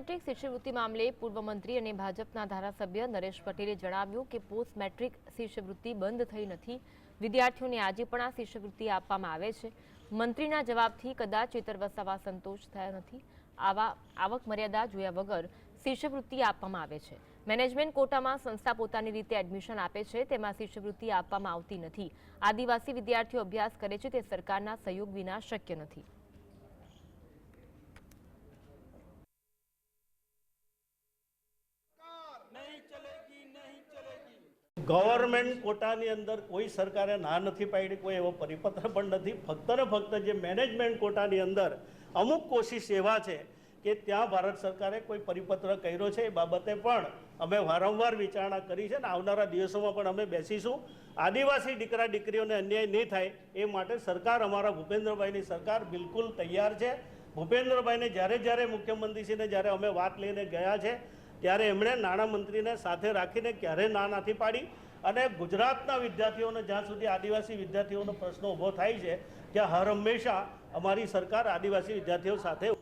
Metric શિષ્યવૃત્તિ મામલે પૂર્વ મંત્રી અને ભાજપના ધારાસભ્ય નરેશ પટેલે જણાવ્યું કે પોસ્ટ મેટ્રિક શિષ્યવૃત્તિ બંધ થઈ નથી. વિદ્યાર્થીઓને આજે પણ આ શિષ્યવૃત્તિ આપવામાં આવે છે. મંત્રીના જવાબથી કદાચ ચેતર વસાવા સંતોષ થયા નથી. આવા આવક મર્યાદા જોયા વગર શિષ્યવૃત્તિ આપવામાં આવે છે. મેનેજમેન્ટ કોટામાં સંસ્થા પોતાની રીતે એડમિશન આપે છે, તેમાં શિષ્યવૃત્તિ આપવામાં આવતી નથી. આદિવાસી વિદ્યાર્થીઓ અભ્યાસ કરે છે, તે સરકારના સહયોગ વિના શક્ય નથી. ગવર્મેન્ટ કોટાની અંદર કોઈ સરકારે ના નથી પાડી, કોઈ એવો પરિપત્ર પણ નથી. ફક્ત ને ફક્ત જે મેનેજમેન્ટ કોટાની અંદર અમુક કોશિશ એવા છે કે ત્યાં ભારત સરકારે કોઈ પરિપત્ર કર્યો છે એ બાબતે પણ અમે વારંવાર વિચારણા કરી છે ને આવનારા દિવસોમાં પણ અમે બેસીશું. આદિવાસી દીકરા દીકરીઓને અન્યાય નહીં થાય એ માટે સરકાર અમારા ભૂપેન્દ્રભાઈની સરકાર બિલકુલ તૈયાર છે. ભૂપેન્દ્રભાઈને જ્યારે જ્યારે મુખ્યમંત્રીશ્રીને જ્યારે અમે વાત લઈને ગયા છે ત્યારે એમણે નાણામંત્રીને સાથે રાખીને ક્યારેય ના નથી પાડી અને ગુજરાતના વિદ્યાર્થીઓને જ્યાં સુધી આદિવાસી વિદ્યાર્થીઓનો પ્રશ્ન ઊભો થાય છે, ત્યાં હર હંમેશા અમારી સરકાર આદિવાસી વિદ્યાર્થીઓ સાથે